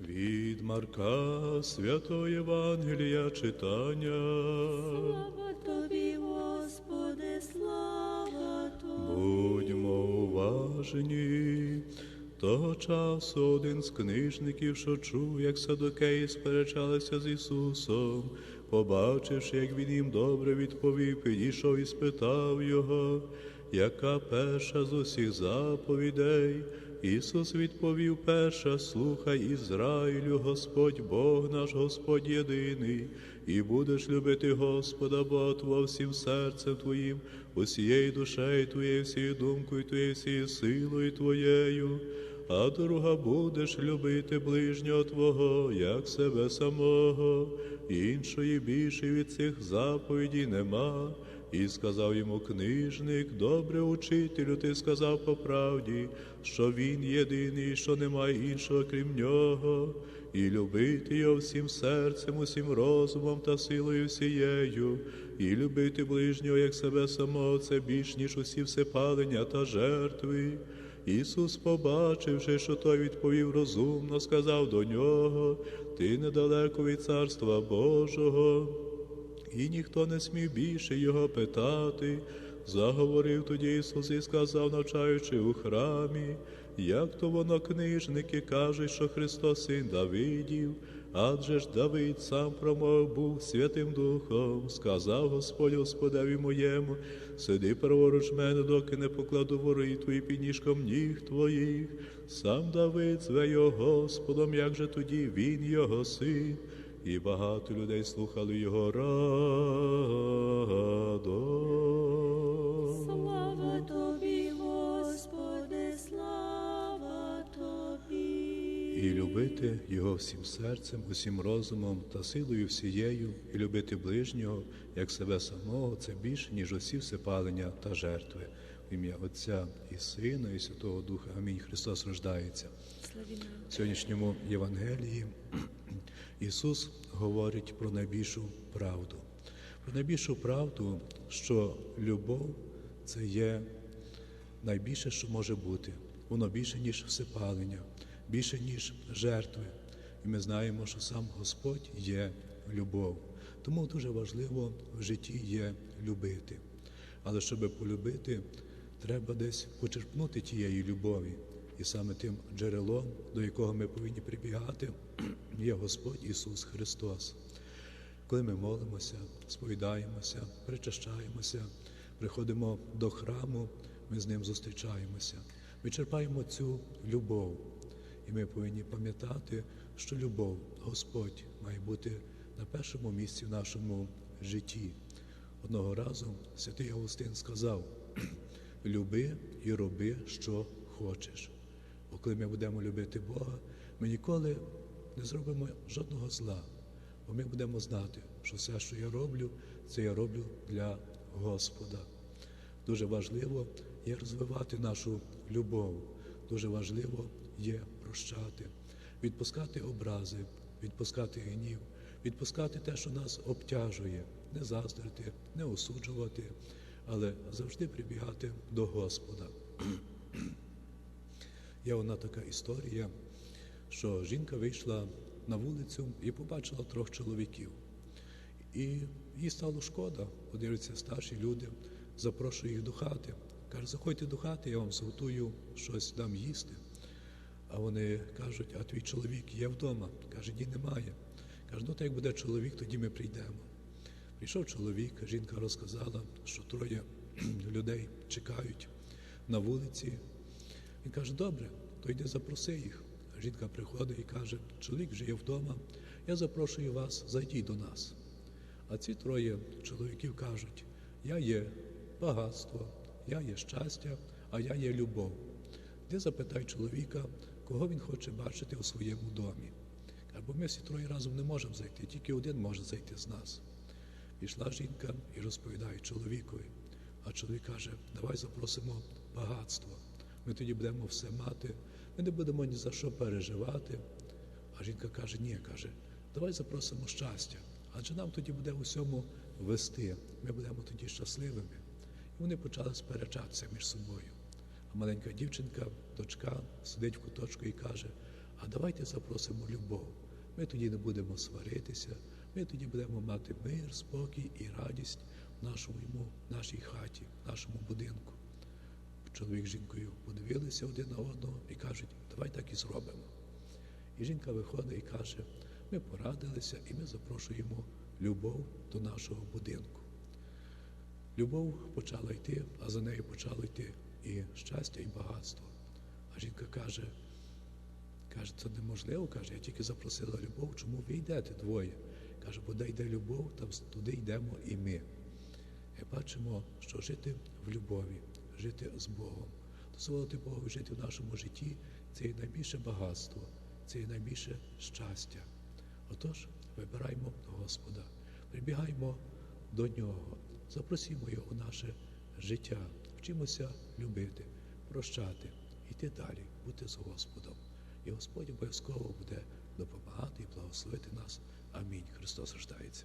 Від Марка Святого Євангелія читання. Слава тобі, Господи, слава тобі. Будьмо уважні. Того часу один з книжників, що чув, як садокеї сперечалися з Ісусом, побачивши, як він їм добре відповів, підійшов і спитав його, яка перша з усіх заповідей. Ісус відповів перша, слухай Ізраїлю, Господь Бог наш Господь єдиний, і будеш любити Господа Бога Твого всім серцем Твоїм, усією душею Твоєю, всією думкою Твоєю, всією силою Твоєю, а друга будеш любити ближнього Твого, як себе самого, іншої більше від цих заповідей нема. І сказав йому книжник, добре учителю, ти сказав по правді, що він єдиний, що немає іншого крім нього, і любити його всім серцем, усім розумом та силою всією, і любити ближнього як себе самого, це більш ніж усі всепалення та жертви. Ісус, побачивши, що той відповів розумно, сказав до нього, ти недалеко від царства Божого. І ніхто не смів більше його питати. Заговорив тоді Ісус і сказав, навчаючи у храмі, як то воно книжники кажуть, що Христос син Давидів, адже ж Давид сам промовив був Святим Духом, сказав Господь Господеві моєму, сиди праворуч мене, доки не покладу вори твої під ніжком ніг твоїх. Сам Давид зве його Господом, як же тоді він його син. І багато людей слухали його радо. Слава тобі, Господи, слава тобі. І любити його всім серцем, усім розумом та силою всією, і любити ближнього, як себе самого, це більше, ніж усі всепалення та жертви. В ім'я Отця і Сина, і Святого Духа. Амінь. Христос рождається. Славіна. В сьогоднішньому Євангелії Ісус говорить про найбільшу правду. Про найбільшу правду, що любов це є найбільше, що може бути. Воно більше, ніж всепалення, більше, ніж жертви. І ми знаємо, що сам Господь є любов. Тому дуже важливо в житті є любити. Але щоб полюбити, треба десь почерпнути тієї любові. І саме тим джерелом, до якого ми повинні прибігати, є Господь Ісус Христос. Коли ми молимося, сповідаємося, причащаємося, приходимо до храму, ми з ним зустрічаємося. Ми черпаємо цю любов. І ми повинні пам'ятати, що любов, Господь має бути на першому місці в нашому житті. Одного разу святий Августин сказав: люби і роби, що хочеш. Бо коли ми будемо любити Бога, ми ніколи не зробимо жодного зла. Бо ми будемо знати, що все, що я роблю, це я роблю для Господа. Дуже важливо є розвивати нашу любов. Дуже важливо є прощати, відпускати образи, відпускати гнів, відпускати те, що нас обтяжує, не заздрити, не осуджувати, але завжди прибігати до Господа. Є одна така історія, що жінка вийшла на вулицю і побачила трьох чоловіків. І їй стало шкода, подивляться старші люди, запрошує їх до хати. Каже, заходьте до хати, я вам зготую щось дам їсти. А вони кажуть, а твій чоловік є вдома. Каже, ні, немає. Каже, ну так як буде чоловік, тоді ми прийдемо. Прийшов чоловік, жінка розказала, що троє людей чекають на вулиці. Він каже, добре, то йди запроси їх. Жінка приходить і каже, чоловік вже вдома, я запрошую вас, зайдіть до нас. А ці троє чоловіків кажуть, я є багатство, я є щастя, а я є любов. Де запитай чоловіка, кого він хоче бачити у своєму домі. Бо ми всі троє разом не можемо зайти, тільки один може зайти з нас. Пішла жінка і розповідає чоловікові. А чоловік каже, давай запросимо багатство. Ми тоді будемо все мати, ми не будемо ні за що переживати. А жінка каже, ні, каже, давай запросимо щастя, адже нам тоді буде усьому вести. Ми будемо тоді щасливими. І вони почали сперечатися між собою. А маленька дівчинка, дочка, сидить в куточку і каже: А давайте запросимо любов. Ми тоді не будемо сваритися, ми тоді будемо мати мир, спокій і радість в нашому, в нашій хаті, в нашому будинку. Чоловік з жінкою подивилися один на одного і кажуть, давай так і зробимо. І жінка виходить і каже, ми порадилися і ми запрошуємо любов до нашого будинку. Любов почала йти, а за нею почало йти і щастя, і багатство. А жінка каже, каже, це неможливо, каже, я тільки запросила любов, чому ви йдете двоє? Каже, бо де йде любов, там туди йдемо і ми. І бачимо, що жити в любові, жити з Богом, дозволити Богу жити в нашому житті це є найбільше багатство, це є найбільше щастя. Отож, вибираємо Господа, прибігаємо до Нього, запросімо Його у наше життя, вчимося любити, прощати, йти далі, бути з Господом. І Господь обов'язково буде допомагати і благословити нас. Амінь. Христос рождається.